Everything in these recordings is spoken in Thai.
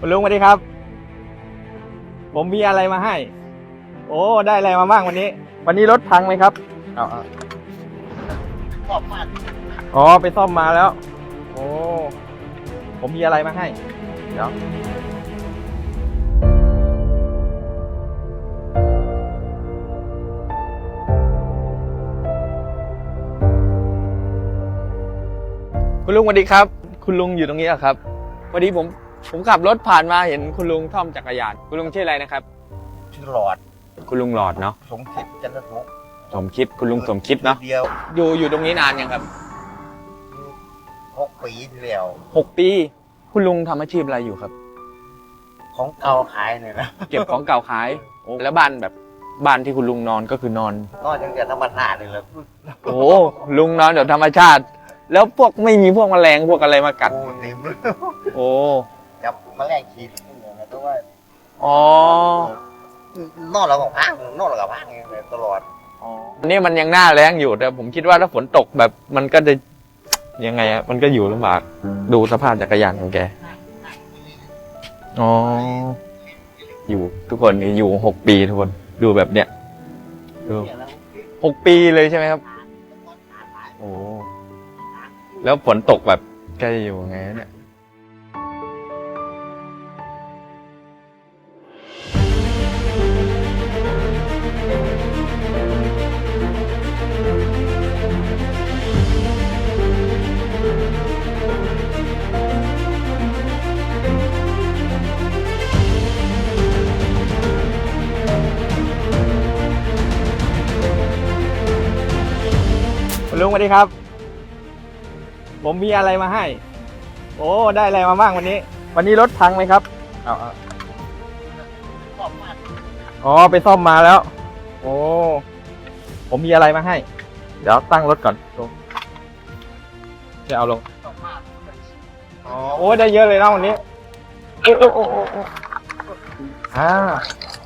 คุณลุงสวัสดีครับ ผมมีอะไรมาให้ โอ้ได้อะไรมาบ้างวันนี้ วันนี้รถพังไหมครับเอาเอาชอบมากอ๋อไปซ่อมมาแล้ว โอ้ผมมีอะไรมาให้ เดี๋ยวคุณลุงสวัสดีครับ คุณลุงอยู่ตรงนี้เหรอครับวันนี้ผม ผมขับรถผ่านมาเห็นคุณลุงท่อมจักรยาน คุณลุงชื่ออะไรนะครับ ชื่อหลอด คุณลุงหลอดเนาะ สมคิดจันทรุสมคิด คุณลุงสมคิดเนาะ เดียวอยู่อยู่ตรงนี้นานยังครับหกปีที่แล้วหกปี คุณลุงทำอาชีพอะไรอยู่ครับ ของเก่าขายเนี่ยนะเก็บของเก่าขาย โอ้ แล้วบ้านแบบบ้านที่คุณลุงนอนก็คือนอนนอกจากจะธรรมดาเลยแหละโอ้ลุงนอนแบบธรรมชาติ แล้วพวกไม่มีพวกแมลงพวกอะไรมากัด โอ้เต็มเลยโอ้ จับแมลงขีดเนี่ยนะแต่ว่าอ๋อ นอกเราก็พังนอกเราก็พังเลยตลอดอ๋ออันนี้มันยังหน้าแรงอยู่แต่ผมคิดว่าถ้าฝนตกแบบมันก็จะยังไงอะมันก็อยู่ลำบากดูสภาพจักรยานของแกอ๋ออยู่ทุกคนอยู่หกปีทุกคนดูแบบเนี้ยดูหกปีเลยใช่ไหมครับ โอ้แล้วฝนตกแบบแกจะอยู่ยังไงเนี่ย คุณลุงสวัสดีครับ ผมมีอะไรมาให้ โอ้ได้อะไรมาบ้างวันนี้ วันนี้รถพังไหมครับเอาเอาอ๋อไปซ่อมมาแล้ว โอ้ผมมีอะไรมาให้ เดี๋ยวตั้งรถก่อนลงจะเอาลงอ๋อโอ้ได้เยอะเลยนะวันนี้โอ้โอ้โอ้โอ้โอ้อ่า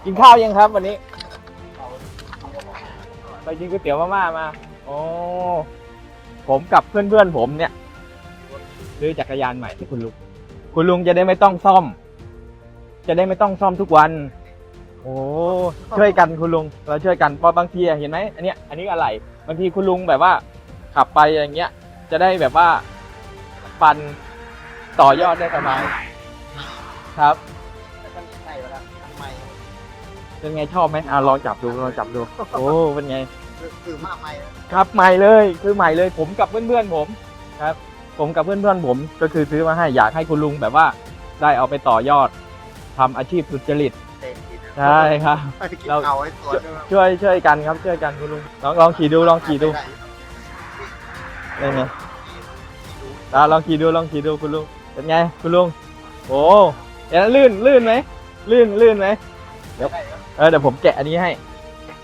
กินข้าวยังครับวันนี้ ไปกินก๋วยเตี๋ยวมาม่ามา โอ้ผมกับเพื่อนๆผมเนี่ยซื้อจักรยานใหม่ให้คุณลุงคุณลุงจะได้ไม่ต้องซ่อม จะได้ไม่ต้องซ่อมทุกวัน โอ้ช่วยกันคุณลุงเราช่วยกันเพราะบางทีอะเห็นไหมอันเนี้ยอันนี้อะไรบางทีคุณลุงแบบว่า ขับไปอย่างเงี้ย จะได้แบบว่าปันต่อยอดได้สบายครับแล้วก็ใส่ไปแล้วทำไมเป็นไงชอบไหมอะลองจับดูลองจับดู โอ้เป็นไง คือมากไหมนะครับใหม่เลยคือใหม่เลยผมกับเพื่อนๆผมครับ ผมกับเพื่อนๆผมก็คือซื้อมาให้อยากให้คุณลุงแบบว่าได้เอาไปต่อยอดทำอาชีพสุจริตเต็มที่ใช่ครับเรา เอาไว้ตัวนึงช่วยช่วยกันครับช่วยกันคุณลุงลองลองขี่ดูลองขี่ดูได้ไงอะลองขี่ดูลองขี่ดูคุณลุงเป็นไงคุณลุงโอ้เดี๋ยวลื่นลื่นไหมลื่นลื่นไหม เดี๋ยว เออเดี๋ยวผมแกะอันนี้ให้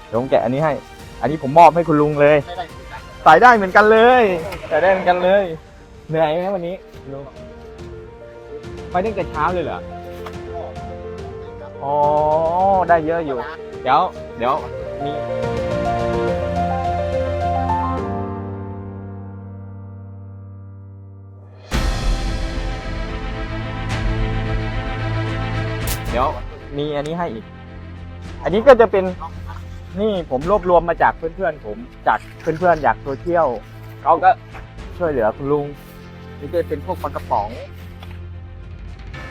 เดี๋ยวผมแกะอันนี้ให้ อันนี้ผมมอบให้คุณลุงเลย ไม่ได้ที่ไหนใส่ได้เหมือนกันเลยใส่ได้เหมือนกันเลย เหนื่อยไหมวันนี้ลุงไปตั้งแต่เช้าเลยเหรอ อ๋อ ได้เยอะอยู่ เดี๋ยว เดี๋ยวมีเดี๋ยวมีอันนี้ให้อีก อันนี้ก็จะเป็น นี่ผมรวบรวมมาจากเพื่อนๆ ผมจากเพื่อนๆอยากโซเชียลเขาก็ช่วยเหลือคุณลุงนี่ก็เป็นพวกปลากระป๋อง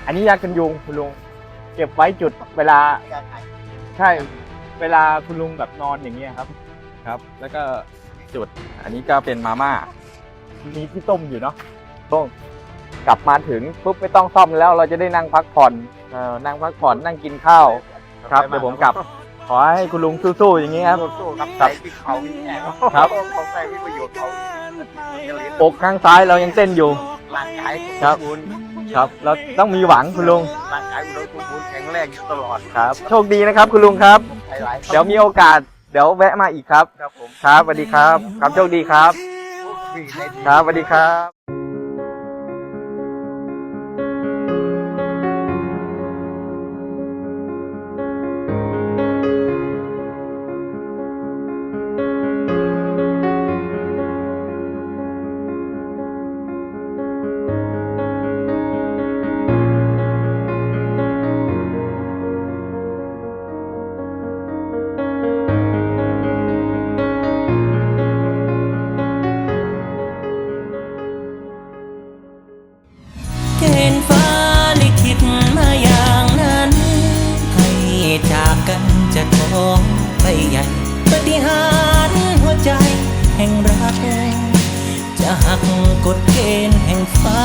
อันนี้ยากันยุงคุณลุง เก็บไว้จุดเวลา ใช่เวลาคุณลุงแบบนอนอย่างเงี้ยครับ ครับ แล้วก็จุด อันนี้ก็เป็นมาม่า มีที่ต้มอยู่เนาะต้มกลับมาถึงปุ๊บไม่ต้องซ่อมแล้วเราจะได้นั่งพักผ่อนเออนั่งพักผ่อนนั่งกินข้าว ครับเดี๋ยวผมกลับ ขอให้คุณลุงสู้ๆอย่างนี้ครับ สู้ๆครับครัใส่บพริกเผาพริกแห้งครับเขาใส่พริกประโยชน์เขาจะเลี้ยงอกข้างซ้ายเรายังเต้นอยู่ ร่างกายครับสมบูรณ์ครับเราต้องมีหวังคุณลุงร่างกายอุดมสมบูรณ์แข็งแรงอยู่ตลอดครับ โชคดีนะครับ คุณลุงครับ หลายๆเดี๋ยวมีโอกาส เดี๋ยวแวะมาอีกครับ ครับผมครับสวัสดีครับ ครับโชคดีครับ วิ่งได้ดีครับสวัสดีครับ ใหญ่ปฏิหารหัวใจแห่งรักจะหักกฎเกณฑ์แห่งฟ้า